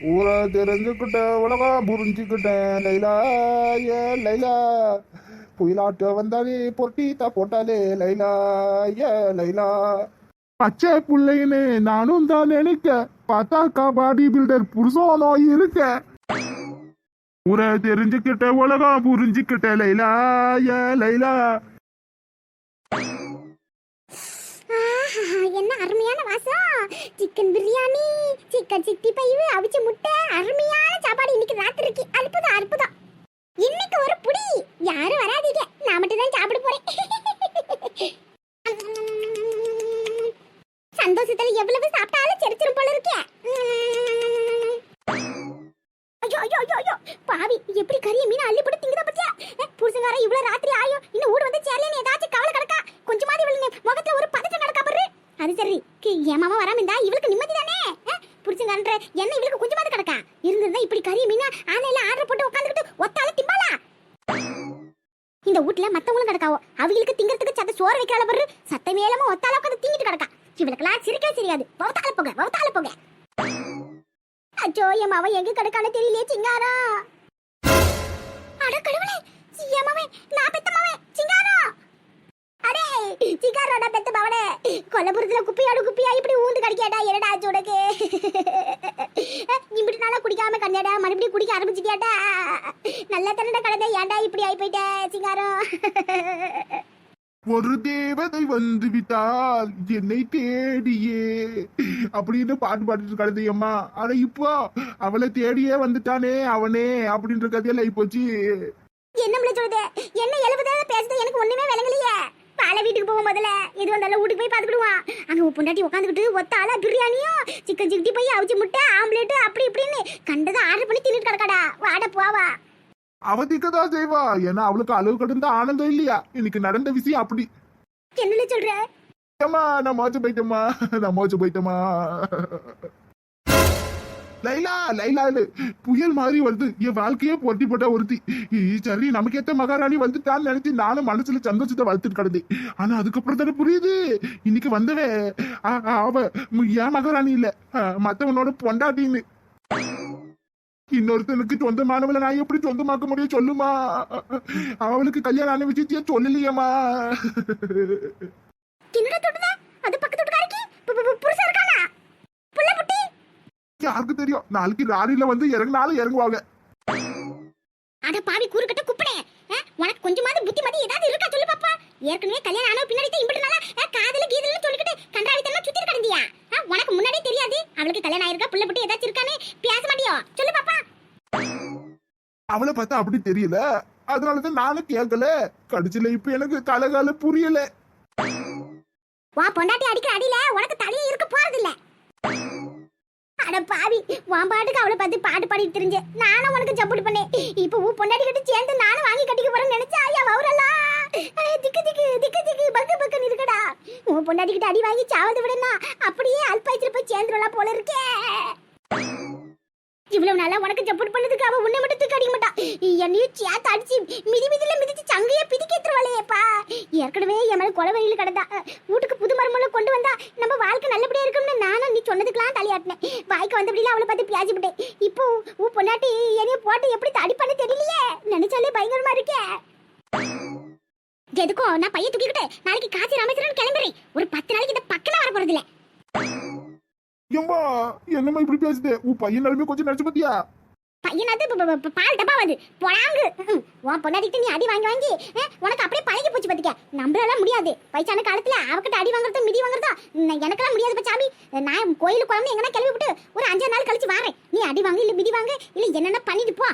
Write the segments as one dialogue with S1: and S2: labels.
S1: ஊரை தெரிஞ்சுக்கிட்டேன் உலகம் புரிஞ்சுக்கிட்டேன் லைலா ஏ லைலா. புயலாட்ட வந்தாலே பொட்டித்தா போட்டாலே லைலா ஏ லைலா. பச்சை பிள்ளைன்னு நானும் தான் நினைக்க பார்த்தாக்கா பாடி பில்டர் புருஷனோ இருக்க. ஊரை தெரிஞ்சுக்கிட்ட உலகம் புரிஞ்சுக்கிட்ட லைலா ஏ லைலா
S2: ஆஹா, என்ன அருமையான வாசம் chicken biryani chicken sixty five அவிச்ச முட்டை அருமையான சாப்பாடு இன்னைக்கு ராத்திரிக்கு. அற்புதம் அற்புதம். இன்னைக்கு ஒரு புடி. யாரும் வராதீங்க. நான் மட்டும் தான் சாப்பிட போறேன். சந்தோஷத்துல எவ்வளவு சாப்பிட்டாலும் செரிச்சிரும் போல இருக்கே. ஐயோ ஐயோ ஐயோ ஐயோ. பாவி எப்படி கறிய மீன் அள்ளி போட்டு திங்குதா பத்தியா? புருஷங்கார இவ்வளவு ராத்திரி ஆயோ இன்னும் ஊர் வந்து சேரலன்னு ஏதாச்சும் கவலை கிடக்கா கொஞ்சமாவது இவளுங்க முகத்துல ஒரு பதட்டம் கிடக்கா பாரு அது சரி கி- என் மாமா வராம இருந்தா இவளுக்கு நிம்மதி தானே? புருஷங்காரன்ற என்ன இவளுக்கு கொஞ்சமாவது கிடக்கா? இருந்திருந்தா இப்படி கறி மீன் ஆன்லைன்ல ஆர்டர் போட்டு உட்காந்துக்கிட்டு ஒத்தால திம்பாளா? இந்த வீட்ல மத்தவங்களும் கிடக்காவோ? அவங்களுக்கு திங்கிறதுக்கு சத்த சோறு வைக்கிறாள பாரு. சத்த மேலமா ஒத்தால உட்காந்து திங்கிட்டு கிடக்கா. இவளுக்கெல்லாம் சிரிக்கவே தெரியாது வவுத்தால போங்க வவுத்தால போங்க. அச்சோ என் மாவன் எங்க கிடக்கானு தெரியலையே சிங்காரா. அட கடவுளே என் மாவன் நான் பெத்த மாவன் சிங்காரா. அடே சிங்காரோட பெத்த மாவனே கொல்லபுரத்துல குப்பியாடு குப்பியா இப்படி ஊந்து கடிக்காடா என்னடா ஆச்சு உனக்கு? இப்படி நாளா குடிக்காம கண்ணாடா மறுபடியும் குடிக்க ஆரம்பிச்சிட்டியாடா? நல்ல தன்னட கடந்த ஏன்டா இப்படி ஆயி போயிட்ட சிங்காரம்
S1: ஒரு தேவதை வந்து விட்டால் என்னை தேடியே. அப்படின்னு பாட்டு பாடிட்டு கிடந்து அம்மா ஆனா இப்போ அவளை தேடியே வந்துட்டானே அவனே அப்படின்ற கதையெல்லாம் ஆயிப்போச்சு
S2: என்ன சொல்லுது? என்ன எழுபது பேசுது? எனக்கு ஒண்ணுமே விளங்கலையே. பாலை வீட்டுக்கு போவோம் முதல்ல இது வந்தாலும் வீட்டுக்கு போய் பார்த்துக்கிடுவான். அங்க பொண்டாட்டி உட்காந்துக்கிட்டு ஒத்த ஆளா பிரியாணியும் சிக்கன் சிக்ஸ்டி போய் அவிச்சு முட்டை ஆம்லேட் அப்படி இப்படின்னு கண்டதை ஆர்டர் பண்ணி தின்னுட்டு கிடக்காடா. வாட போவா.
S1: அவதிக்கதான் செய்வா. ஏன்னா அவளுக்கு அளவு கடந்த ஆனந்தம் இல்லையா? இன்னைக்கு நடந்த விஷயம் அப்படி.
S2: என்னல சொல்ற?
S1: ஏம்மா நான் மோச்சு போயிட்டேம்மா. நான் மோச்சு போயிட்டேம்மா. லைலா லைலா புயல் மாதிரி வருது என் வாழ்க்கையே போட்டி போட்ட ஒருத்தி. சரி நமக்கு ஏத்த மகாராணி வந்துட்டான்னு நினைச்சு நானும் மனசுல சந்தோஷத்தை வளர்த்துட்டு கிடந்தேன். ஆனா அதுக்கப்புறம் தானே புரியுது? இன்னைக்கு வந்தவே அவ ஏன் மகாராணி இல்ல. மத்தவனோட பொண்டாட்டின்னு. இன்னொருத்தனுக்கு சொந்தமானவளை நான் எப்படி சொந்தமாக்க முடியும் சொல்லுமா? அவளுக்கு கல்யாணம் ஆன விஷயத்தையே சொல்லலையேம்மா.
S2: அது பக்கத்து வீட்டுக்காரிக்கு பு- பு- பு- புருஷன் இருக்கானா புள்ள புட்டி
S1: யாருக்கு தெரியும்? நாளைக்கு லாரியில வந்து இறங்கினாலும் இறங்குவாங்க.
S2: அட பாவி கூறுகட்ட குப்பனே உனக்கு கொஞ்சமாவது புத்திமதி ஏதாவது இருக்கா சொல்லு பாப்பா. ஏற்கனவே கல்யாணம் ஆன பின்னாடி தான் இம்பிட்டு நாளா அஹ், காதல கீதல்னு சொல்லிக்கிட்டு கண்டாடித்தனம் சுத்தி கிடந்தியா? உனக்கு முன்னாடியே தெரியாது. அவளுக்கு கல்யாணம் ஆயிருக்கா புள்ள புட்டி ஏதாச்சும் இருக்கானே பேச மாட்டியோ? சொல்லு பாப்பா.
S1: அவளை பார்த்தா அப்படி தெரியல. அதனாலதான் நானும் கேட்கல. கடைசியில இப்ப எனக்கு தலைகால புரியல.
S2: வா பொண்டாட்டி அடிக்கிற அடியில உனக்கு அட பாவி உன் பாட்டுக்கு அவளை பார்த்து பாட்டு பாடிட்டு தெரிஞ்ச நானும் உனக்கு சப்போர்ட் பண்ணேன். இப்போ உன் பொண்டாடி கிட்ட சேர்ந்து நானும் வாங்கி கட்டிக்க போறேன்னு நினைச்சா ஐயா வவுரலாம் திக்கு திக்கு திக்கு திக்கு பக்கு பக்குன்னு இருக்கடா. உன் பொண்டாடி கிட்ட அடி வாங்கி சாவது விடனா அப்படியே அல்பாய்ச்சிட்டு போய் சேர்ந்துடலாம் போல இருக்கே. இவ்வளவு நாளா உனக்கு சப்போர்ட் பண்ணதுக்கு அவ உன்னை மட்டும் தூக்கி அடிக்க மாட்டான் என்னையும் சேர்த்து அடிச்சு மிதி மிதில மிதிச்சு சங்கையே பிதிக்கேத்துருவாளேப்பா ஏற்கனவே என் மேல கொலை வழியில் கிடந்தா வீட்டுக்கு புது மருமகளை கொண்டு வந்தா நம்ம வாழ்க்கை நல்லபடியா இருக்கும்னு நானும் நீ சொன்னதுக்கெல்லாம் தலையாட்டினேன். வாய்க்கு வந்தபடியில அவளை பார்த்து பியாஜிவிட்டேன் இப்போ ஊ பொண்டாட்டி என்னைய போட்டு எப்படி அடிப்பான்னு தெரியலையே? நினைச்சாலே பயங்கரமா இருக்கே. எதுக்கும் நான் பையன் தூக்கிக்கிட்டு நாளைக்கு காசி ராமேஸ்வரன் கிளம்புறேன். ஒரு பத்து நாளைக்கு இந்த பக்கம் வர போறதில்லை இல்ல
S1: ஏம்மா என்னம்மா இப்படி பேசுது? உன் பையன் நிலைமை கொஞ்சம் நினைச்சு பாத்தியா
S2: பையனாவது பால் டப்பா வந்து பொழாங்கு உன் பொண்டாட்டிட்டு நீ அடி வாங்கி வாங்கி உனக்கு அப்படியே பழகி போச்சு பாத்துக்க நம்மளால முடியாது. வயசான காலத்துல அவகிட்ட அடி வாங்குறதும் மிதி வாங்குறதா எனக்கெல்லாம் முடியாது பச்சாமி நான் கோயிலுக்கு குழம்பு எங்கன்னா கிளம்பி விட்டு ஒரு அஞ்சாறு நாள் கழிச்சு வரேன். நீ அடி வாங்கு இல்ல மிதி வாங்கு இல்ல என்னென்ன பண்ணிட்டு போ.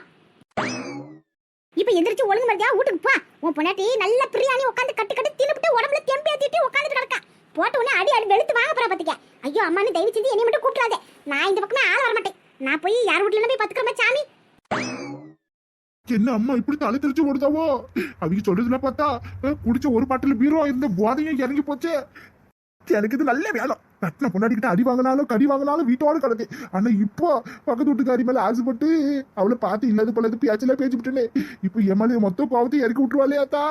S2: இப்ப எந்திரிச்சு ஒழுங்கு மரியாதை வீட்டுக்கு போ. உன் பொண்டாட்டி நல்ல பிரியாணி உட்காந்து கட்டு கட்டு தின்னுட்டு உடம்புல தெம்பி ஏத்திட்டு உட்காந்துட்டு கிடக்கா. போட்ட உடனே அடி அடி வெளுத்து வாங்க போற பாத்துக்க அம்மானு தயவு செஞ்சு என்னை மட்டும் கூப்பிடாத நான் இந்த பக்கமே ஆள் வரமாட்டேன். நான் போய் யார் வீட்டுல போய் பாத்துக்கிறேன் சாமி.
S1: என்ன அம்மா இப்படி தலை தெரிச்சு ஓடுதாவோ? அவங்க சொல்றதுல பார்த்தா குடிச்ச ஒரு பாட்டில் பீரோ இருந்த போதையும் இறங்கி போச்சு. எனக்கு இது நல்ல வேலை. கட்டின பொண்டாடிக்கிட்ட அடி வாங்கினாலும் கடி வாங்கினாலும் வீட்டோட கிடக்கு. ஆனா இப்போ பக்கத்து வீட்டுக்காரி மேல ஆசைப்பட்டு அவளை பார்த்து இல்லாத பழது பேச்சில பேச்சு விட்டுனே இப்போ எம்எல்ஏ மொத்த பாவத்தையும் இறக்கி விட்டுருவாளே அத்தா?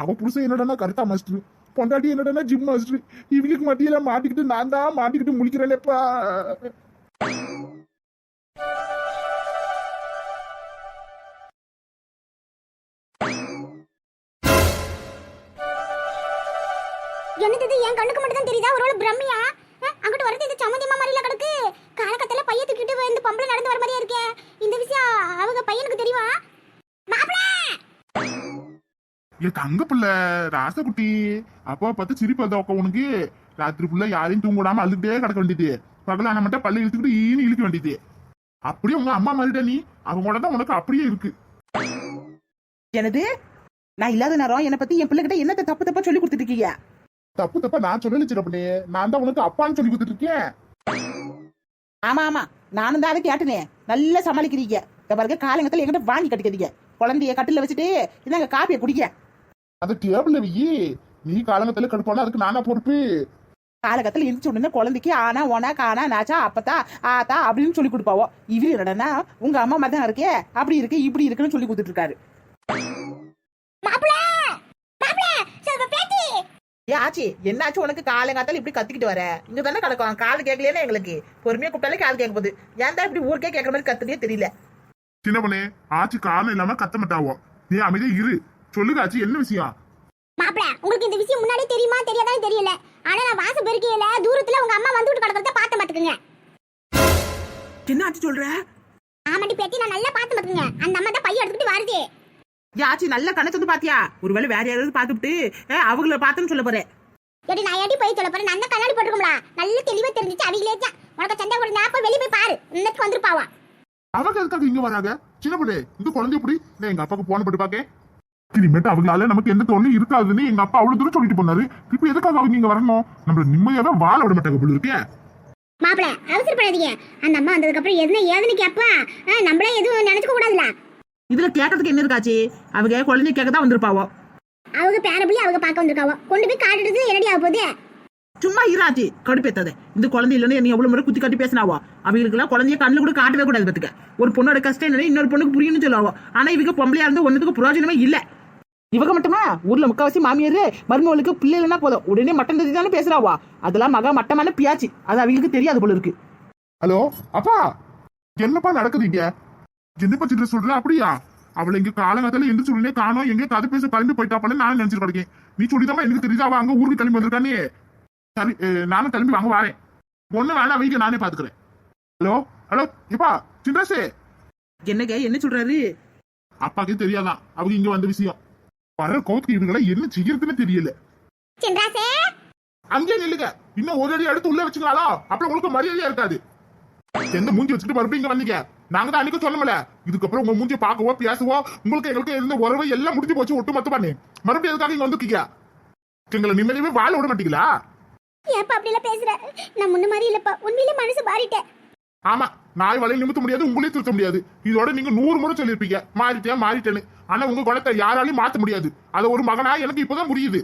S1: அவ புருஷன் என்னடா கரெக்டா மாஸ்டர் பொண்டாட்டி என்னடனா ஜிம் மாஸ்டர் இவங்களுக்கு மத்தியில மாட்டிக்கிட்டு நான் தான் மாட்டிக்கிட்டு முழிக்கிறேனேப்பா.
S2: என்
S1: தங்க பிள்ளை ராசகுட்டி. அப்பா பார்த்து சிரிப்பு வந்தா உக்க உனக்கு? ராத்திரி ஃபுல்லா யாரையும் தூங்க விடாம அழுதுகிட்டே கிடக்க வேண்டியது. பகலான மட்டும் பல்ல இழுத்துக்கிட்டு ஈனு இழுக்க வேண்டியது. அப்படியே உங்க அம்மா மாதிரிடா நீ? அவங்களோட தான் உனக்கு அப்படியே இருக்கு.
S3: எனது நான் இல்லாத நேரம் என்னை பத்தி என் பிள்ளைகிட்ட என்னத்த தப்பு தப்பா சொல்லி கொடுத்துட்டு இருக்கீங்க?
S1: தப்பு தப்பா நான் சொல்லல சிறப்பனே நான் தான் உனக்கு அப்பான்னு சொல்லி கொடுத்துட்டு இருக்கேன்.
S3: ஆமா ஆமா. நானும் தான் அதை கேட்டனே. நல்லா சமாளிக்கிறீங்க. பாருங்க காலங்கத்துல என்கிட்ட வாங்கி கட்டிக்கிறீங்க குழந்தைய கட்டில வச்சுட்டு இந்தாங்க காப்பியை குடிக்க
S1: அது டேபிள்ல வையி. நீ காலங்கத்துல கடுப்பானா அதுக்கு நானா பொறுப்பு?
S3: காலகட்டத்தில் எந்திரிச்ச உடனே குழந்தைக்கு ஆனா ஓனா கானா நாச்சா அப்பத்தா ஆத்தா அப்படின்னு சொல்லி கொடுப்பாவோ. இவரு என்னடனா உங்க அம்மா மாதிரி தான் இருக்கே? அப்படி இருக்கு இப்படி இருக்குன்னு சொல்லி கொடுத்துட்டு இருக்காரு
S2: மாப்பிள! மாப்பிள சொல்வ பேட்டி
S3: ஏ ஆச்சி என்னாச்சு உனக்கு? காலங்காத்தால இப்படி கத்திக்கிட்டு வர? இங்க தானே கிடக்கும் கால் கேட்கலையே எங்களுக்கு. பொறுமையா கூப்பிட்டாலே கால் கேட்க போகுது. ஏன் தான் இப்படி ஊருக்கே கேட்கற மாதிரி கத்துனே தெரியல.
S1: சின்ன பொண்ணே ஆச்சு காரணம் இல்லாம கத்த மாட்டாவோ? நீ அமைதியா இரு. சொல்லுங்க ஆச்சு என்ன விஷயம்?
S2: மாப்பிள உங்களுக்கு இந்த விஷயம் முன்னாடி தெரியுமா தெரியாதான்னு தெரியல. ஆனா நான் வாச பெருக்கையில தூரத்துல உங்க அம்மா வந்துட்டு கிடக்கிறத பார்த்து பாத்துக்குங்க.
S3: என்ன ஆச்சு சொல்ற?
S2: ஆமாட்டி பேட்டி நான் நல்லா பார்த்து பாத்துக்குங்க. அந்த அம்மா தான் பையன் எடுத்துட்டு வருது
S3: யாச்சி நல்ல கணக்கு வந்து பாத்தியா? ஒருவேளை வேற யாராவது பாத்துட்டு அவங்கள பார்த்தேன்னு சொல்ல போறேன்.
S2: ஏடி நான் ஏடி போய் சொல்ல போறேன்? தான் கண்ணாடி போட்டுருக்கோம்ல. நல்ல தெளிவா தெரிஞ்சிச்சு அவங்களே தான். உனக்கு சண்டை கூட நான் போய் வெளியே போய் பாரு. இன்னைக்கு வந்துருப்பாவா?
S1: அவங்க எதுக்காக இங்க வராங்க? சின்ன பொண்ணே இந்த குழந்தை எப்படி நான் எங்க அப்பாக்கு போன பட்டு பாக்க இனிமேட்டு அவங்களால நமக்கு எந்த தோணும் இருக்காதுன்னு எங்க அப்பா அவ்வளவு தூரம் சொல்லிட்டு போனாரு. இப்ப எதுக்காக அவங்க இங்க வரணும்? நம்மள நிம்மதியாவே வாழ விட மாட்டாங்க போல இருக்கே.
S2: மாப்பிள அவசரப்படாதீங்க அந்த அம்மா வந்ததுக்கு அப்புறம் எதுனா ஏதுன்னு கேப்பா? நம்மளே எதுவும் நினைச்சுக்க கூடாதுல
S3: இதுல கேட்கறதுக்கு என்ன இருக்காச்சு? அவங்க குழந்தை கேட்க தான் வந்திருப்பாவோ?
S2: அவங்க பேரபிள்ளி அவங்க பார்க்க வந்திருக்காவோ? கொண்டு போய் காட்டுறது என்னடி ஆக போகுது?
S3: சும்மா இராச்சி கடுப்பேத்தாத இந்த குழந்தை இல்லைன்னு நீ எவ்வளவு முறை குத்தி கட்டி பேசினாவோ? அவங்களுக்கு எல்லாம் குழந்தைய கண்ணு கூட காட்டவே கூடாது பத்துக்க. ஒரு பொண்ணோட கஷ்டம் என்ன இன்னொரு பொண்ணுக்கு புரியும்னு சொல்லுவாவோ? ஆனா இவங்க பொம்பளையா இருந்து ஒண்ணுத்துக்கு பிரயோஜனமே இல்ல. இவங்க மட்டுமா? ஊர்ல முக்காவாசி மாமியார் மருமகளுக்கு பிள்ளை இல்லைன்னா போதும். உடனே மட்டன் தத்தி தானே பேசுறாவா? அதெல்லாம் மகா மட்டமான பியாச்சு. அது அவங்களுக்கு தெரியாது போல இருக்கு.
S1: ஹலோ அப்பா என்னப்பா நடக்குதுங்க? என்னப்பா சின்ன சொல்ற? அப்படியா? அவளை இங்க காலங்காத்தால எந்த சொல்லுனே காணோம்? எங்க கதை பேச கலந்து போயிட்டாப்பல நானும் நினைச்சிட்டு கிடக்கேன் நீ சொல்லிதாம்மா எனக்கு தெரியுது அவ அங்க ஊருக்கு கிளம்பி வந்திருக்கானே. சரி நானும் கிளம்பி வாங்க வரேன். ஒண்ணு வேணாம் வைக்க நானே பாத்துக்கிறேன். ஹலோ ஹலோ இப்பா சின்ராசே?
S3: என்னங்க என்ன சொல்றாரு?
S1: அப்பாக்கே தெரியாதான். அவங்க இங்க வந்த விஷயம். வர கோத்துக்கு இவங்களை என்ன செய்யறதுன்னு தெரியல.
S2: சென்றாசே
S1: அங்கே நில்லுங்க. இன்னும் ஒரு அடி அடுத்து உள்ள வச்சுக்கலாம் அப்புறம் உங்களுக்கு மரியாதையா இருக்காது. எந்த மூஞ்சி வச்சுட்டு மறுபடியும் வந்தீங்க? நாங்க தான் அன்னைக்கு சொன்னோம்ல. இதுக்கப்புறம் உங்க மூஞ்சி பார்க்கவோ பேசவோ உங்களுக்கு எங்களுக்கு இருந்த உறவு எல்லாம் முடிஞ்சு போச்சு ஒட்டு மொத்தம் பண்ணி. மறுபடியும் எதுக்காக இங்க வந்துருக்கீங்க? எங்களை நிம்மதியாவே வாழ விட மாட்டீங்களா?
S2: ஏப்பா அப்படி எல்லாம் பேசுற. நான் முன்ன மாதிரி இல்லப்பா. உண்மையிலே மனசு மாறிட்டேன்.
S1: ஆமா நாய் வலையை நிமித்த முடியாது உங்களையும் திருத்த முடியாது. இதோட நீங்க நூறு முறை சொல்லியிருப்பீங்க. மாறிட்டேன் மாறிட்டேன்னு. ஆனா உங்க குணத்தை யாராலையும் மாத்த முடியாது. அது ஒரு மகனா எனக்கு இப்பதான் புரியுது.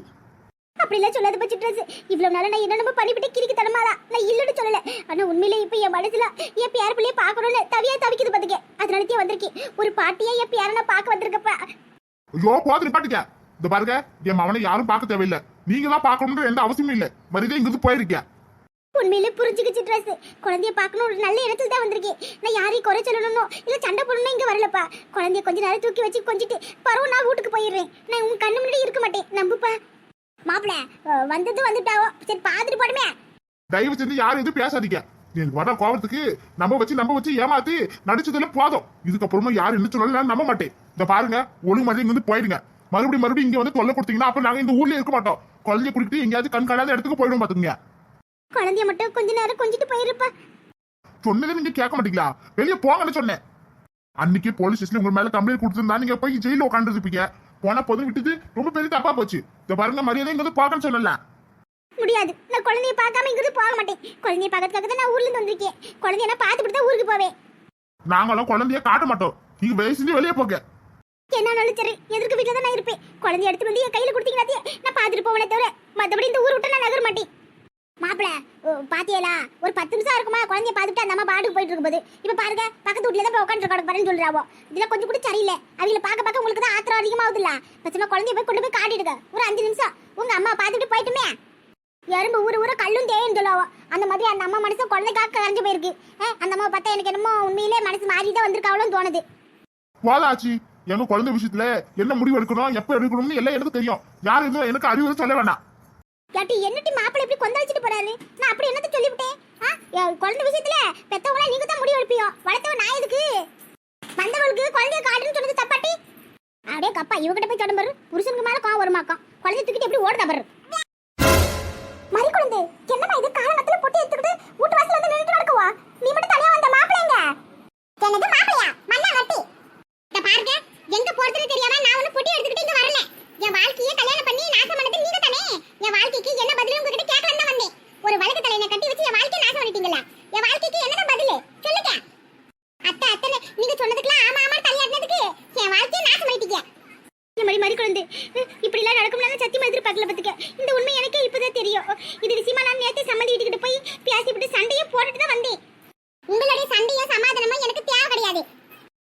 S2: அப்படி எல்லாம் சொல்லாத பட்ச ட்ரெஸ். இவ்வளவு நாளா நான் என்னென்ன பண்ணிவிட்டு கிரிக்கு தரமாதான் நான் இல்லன்னு சொல்லல. ஆனா உண்மையிலே இப்ப என் மனசுல என் பேர பிள்ளைய பாக்கணும்னு தவியா தவிக்குது பாத்துக்க. அதனாலதே வந்திருக்கேன் ஒரு பாட்டியா என் பேர நான் பாக்க வந்திருக்கப்பா.
S1: ஐயோ போது நிப்பாட்டுக்க. இந்த பாருங்க என் மவனை யாரும் பார்க்க தேவையில்லை. நீங்க தான் பார்க்கணுன்ற எந்த அவசியமும் இல்லை. மரியாதை இங்கிருந்து போயிருக்கேன்
S2: உண்மையிலே புரிஞ்சுக்கிச்சு ட்ரெஸ் குழந்தைய பார்க்கணும் ஒரு நல்ல இடத்துல தான் வந்திருக்கேன். நான் யாரையும் குறை சொல்லணும்னோ இல்லை சண்டை போடணும் இங்கே வரலப்பா. குழந்தைய கொஞ்ச நேரம் தூக்கி வச்சு கொஞ்சிட்டு பரவ நான் வீட்டுக்கு போயிடுறேன். நான் உன் கண்ணு முன்னாடி இருக்க மாட்டேன். நம்புப்பா. மாப்பிள வந்தது வந்துட்டாவோ? சரி பாத்துட்டு போடுமே
S1: தயவு செஞ்சு யாரும் எதுவும் பேசாதீங்க. எனக்கு வர கோபத்துக்கு நம்ம வச்சு நம்ம வச்சு ஏமாத்தி நடிச்சதுல போதும். இதுக்கப்புறமா யாரும் என்ன சொல்லலாம் நம்ப மாட்டேன். இந்த பாருங்க ஒழுங்கு மாதிரி இங்க வந்து போயிடுங்க. மறுபடியும் மறுபடியும் இங்க வந்து தொல்லை கொடுத்தீங்கன்னா அப்ப நாங்க இந்த ஊர்ல இருக்க மாட்டோம். குழந்தைய குடிக்கிட்டு எங்கேயாவது கண் காணாத இடத்துக்கு போயிடும் பாத்துங்க
S2: குழந்தைய மட்டும் கொஞ்ச நேரம் கொஞ்சிட்டு போயிருப்பா.
S1: சொன்னதை நீங்க கேட்க மாட்டீங்களா? வெளியே போங்கன்னு சொன்னேன். அன்னைக்கு போலீஸ் ஸ்டேஷன் உங்க மேல கம்ப்ளைண்ட் கொடுத்திருந்தா நீங்க போய் ஜெயில உட்காந்து இருப்பீங்க போனா போதும் விட்டுது ரொம்ப பெரிய தப்பா போச்சு. இந்த பாருங்க மரியாதை இங்க வந்து போகன்னு சொல்லல
S2: முடியாது. நான் குழந்தைய பார்க்காம இங்கிருந்து போக மாட்டேன். குழந்தைய பார்க்கறதுக்காக தான் நான் ஊர்ல இருந்து வந்திருக்கேன். குழந்தைய நான் பார்த்துட்டு தான் ஊருக்கு போவேன்.
S1: நாங்களும் குழந்தைய காட்ட மாட்டோம். நீங்க வயசுல வெளியே போங்க.
S2: என்னாலும் சரி எதிர்க்க வீட்டில் தான் நான் இருப்பேன். குழந்தைய எடுத்து வந்து என் கையில கொடுத்தீங்கன்னா நான் பார்த்துட்டு போவேனே தவிர மற்றபடி இந்த ஊர் விட்டு நான் நகர மாட்டேன். மாப்பிள பாத்தியலா? ஒரு பத்து நிமிஷம் இருக்குமா? குழந்தைய பார்த்துட்டு அந்த அம்மா பாட்டுக்கு போயிட்டு இருக்கும் போது இப்போ பாருங்க பக்கத்து வீட்டுல தான் போய் உட்காந்து கடை பாருன்னு சொல்றாவோ. இதுல கொஞ்சம் கூட சரியில்லை. அவங்கள பார்க்க பார்க்க உங்களுக்கு தான் ஆத்திரம் அதிகமாகுதுல்ல பச்சமா குழந்தைய போய் கொண்டு போய் காட்டிடுங்க. ஒரு அஞ்சு நிமிஷம். உங்க அம்மா பார்த்துட்டு போயிட்டுமே. எறும்பு ஊரு ஊர கல்லும் தேயும் சொல்லுவோம் அந்த மாதிரி அந்த அம்மா மனசு குழந்தைக்காக கரைஞ்சு போயிருக்கு. அந்த அம்மா பார்த்தா எனக்கு என்னமோ உண்மையிலே மனசு மாறி தான் வந்திருக்காவளும் தோணுது.
S1: வாதாச்சு எங்க குழந்தை விஷயத்துல என்ன முடிவு எடுக்கணும் எப்ப எடுக்கணும்னு எல்லாம் எனக்கு தெரியும். யாரும் எதுவும் எனக்கு அறிவுரை சொல்ல வேண்டாம்
S2: யாட்டி என்னட்டி மாப்பிள்ளை இப்படி கொந்தளிச்சிட்டு போறாரு? நான் அப்படி என்னத்த சொல்லிவிட்டேன்? ஆ குழந்தை விஷயத்துல பெத்தவங்கள நீங்க தான் முடிவு எடுப்பியோ? வளர்த்தவ நான் எதுக்கு? வந்தவளுக்கு குழந்தைய காட்டுன்னு சொன்னது தப்பாட்டி? அப்படியே கப்பா இவகிட்ட போய் சொன்ன பாரு. புருஷனுக்கு மேல கோவம் வருமாக்கம். குழந்தை தூக்கிட்டு எப்படி ஓடுதா பாரு. மறி குழந்தை என்னம்மா இது? காலங்கத்துல பொட்டி எடுத்துக்கிட்டு வீட்டு வாசல்ல வந்து நின்னுட்டு நடக்குவா நீ மட்டும் தனியா வந்த மாப்பிள்ளைங்க என்னது மாப்பிளையா மண்ணா வட்டி இத பாருங்க எங்க போறதுன்னு தெரியாம நான் ஒண்ணு பொட்டி எடுத்துக்கிட்டு இங்க வரல என் வாழ்க்கையே கல்யாணம் பண்ணி நாசம் பண்ணது நீங்க தானே என் வாழ்க்கைக்கு என்ன பதில் உங்ககிட்ட கேட்கலாம் தான் வந்தேன் ஒரு வழக்கு தலையனை கட்டி வச்சு என் வாழ்க்கையை நாசம் பண்ணிட்டீங்களா என் வாழ்க்கைக்கு என்னதான் பதில் சொல்லுங்க அத்தை அத்தை நீங்க சொன்னதுக்கெல்லாம் ஆமா ஆமா தலையாட்டினதுக்கு என் வாழ்க்கையை நாசம் பண்ணிட்டீங்க இந்த மாதிரி மாதிரி குழந்தை இப்படி எல்லாம் நடக்கும்னு சத்தியமா எதிர்பார்க்கல பத்துக்க இந்த உண்மை எனக்கே இப்பதான் தெரியும் இது விஷயமா நான் நேத்து சம்மந்தி வீட்டுக்கிட்ட போய் பேசிவிட்டு சண்டையை போட்டுட்டு தான் வந்தேன். உங்களுடைய சண்டையும் சமாதானமா எனக்கு தேவை கிடையாது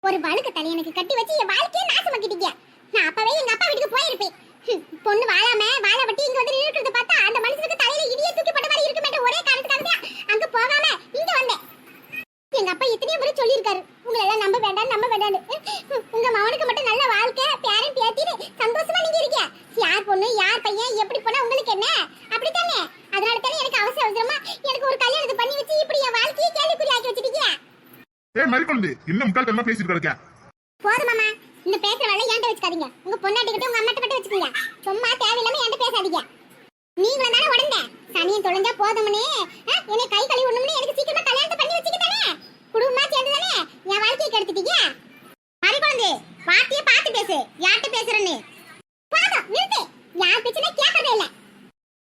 S2: ஒரு வழுக்கு தலை எனக்கு கட்டி வச்சு என் வாழ்க்கையை நாசமாக்கிட்டீங்க. நான் அப்பவே எங்க அப்பா வீட்டுக்கு போயிருப்பேன். ஹம், பொண்ணு வாழாம வாழ வட்டி இங்க வந்து நின்றுட்டு பார்த்தா அந்த மனுஷனுக்கு தலையில இடியே தூக்கி போட்ட மாதிரி இருக்குமே ஒரே காரணத்துக்காக அங்க போகாம இங்க வந்தேன். எங்க அப்பா எத்தனையோ முறை சொல்லியிருக்காரு. உங்களை எல்லாம் நம்ப வேண்டாம் நம்ப வேண்டாம்னு. உங்க மகனுக்கு மட்டும் நல்ல வாழ்க்கை பேரன் பேத்தின்னு சந்தோஷமா நீங்க இருக்கீங்க யார் பொண்ணு யார் பையன் எப்படி போனா உங்களுக்கு என்ன அப்படித்தானே அதனால தானே எனக்கு அவசர அவசரமா எனக்கு ஒரு கல்யாணத்தை பண்ணி வச்சு இப்படி என் வாழ்க்கையை கேள்விக்குறி ஆக்கி வச்சிட்டீங்க
S1: ஏ மாதிரி என்ன முட்டாள்தனமா பேசிட்டு கிடக்க
S2: போதும் மாமா. இந்த பேசுற வேலை என்கிட்ட வச்சுக்காதீங்க. உங்க பொண்ணாட்டி கிட்ட உங்க அம்மாட்ட மட்டும் வச்சுக்கீங்க. சும்மா தேவையில்லாம ஏன்ட்ட பேசாதீங்க. நீங்களும் தானே உடந்த. சனியும் தொலைஞ்சா போதும்னு ஆ, என்னை கை கழுவி விடணும்னு எனக்கு சீக்கிரமா கல்யாணத்தை பண்ணி வச்சுக்க குடும்பமா சேர்ந்து தானே என் வாழ்க்கையை கெடுத்துட்டீங்க. மறி குழந்தை வார்த்தையை பார்த்து பேசு. யார்கிட்ட பேசுறேன்னு போதும் நிறுத்து யார் பேச்சுனா கேட்கறதே இல்ல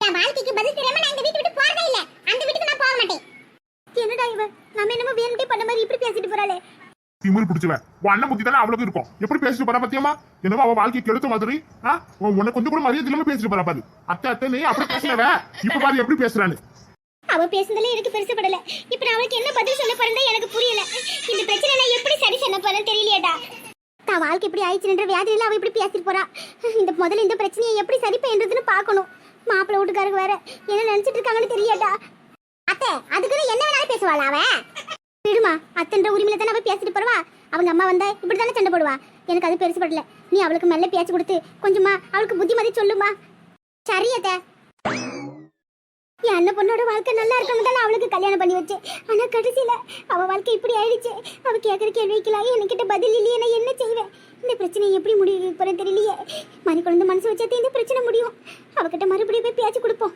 S2: என் வாழ்க்கைக்கு பதில் தெரியாம நான் இந்த வீட்டு விட்டு போறதே இல்ல அந்த வீட்டுக்கு நான் போக மாட்டேன் என்னடா இவ நம்ம என்னமோ வேணுட்டே பண்ண மாதிரி இப்படி பேசிட்டு போறாளே
S1: திமிரு உன் அண்ணன் புத்தி தானே அவ்வளவு இருக்கும். எப்படி பேசிட்டு போற பத்தியமா? என்னவோ அவன் வாழ்க்கை கெடுத்த மாதிரி உன் உன்னை கொஞ்சம் கூட மரியாதை இல்லாம பேசிட்டு போறா பாரு. அத்தை அத்தை நீ அப்படி பேசினவ? இப்ப பாரு எப்படி பேசுறான்னு.
S2: அவ பேசுனதுல எனக்கு பெருசு படல. இப்ப நான் அவளுக்கு என்ன பதில் சொல்ல போறேன் எனக்கு புரியல. இந்த பிரச்சனை நான் எப்படி சரி பண்ண போறேன்னு தெரியலையேடா. தான் வாழ்க்கை இப்படி ஆயிடுச்சுன்ற வியாதியில அவ இப்படி பேசிட்டு போறா. இந்த முதல்ல இந்த பிரச்சனையை எப்படி சரி பண்றதுன்னு பார்க்கணும். மாப்பிள்ள வீட்டுக்காரங்க வேற என்ன நினைச்சிட்டு இருக்காங்கன்னு தெரியலடா. அத்தை அதுக்குன்னு என்ன வேணாலும் பேசுவாளா அவ? விடுமா அத்தன்ற உரிமையில தானே அவ பேசிட்டு போறவா? அவங்க அம்மா வந்தா இப்படி தானே சண்டை போடுவா? எனக்கு அது பெருசு படல. நீ அவளுக்கு மெல்ல பேச்சு கொடுத்து கொஞ்சமா அவளுக்கு புத்திமதி சொல்லுமா. சரி என் அண்ணன் பொண்ணோட வாழ்க்கை நல்லா இருக்கணும் தானே அவளுக்கு கல்யாணம் பண்ணி வச்சேன். ஆனா கடைசியில அவ வாழ்க்கை இப்படி ஆயிடுச்சு. அவ கேட்குற கேள்விக்கெல்லாம் என்கிட்ட பதில் இல்லையே நான் என்ன செய்வேன்? இந்த பிரச்சனை எப்படி முடிவு போறேன் தெரியலையே. மணி குழந்தை மனசு வச்சாத்தே இந்த பிரச்சனை முடியும். அவகிட்ட மறுபடியும் போய் பேச்சு கொடுப்போம்.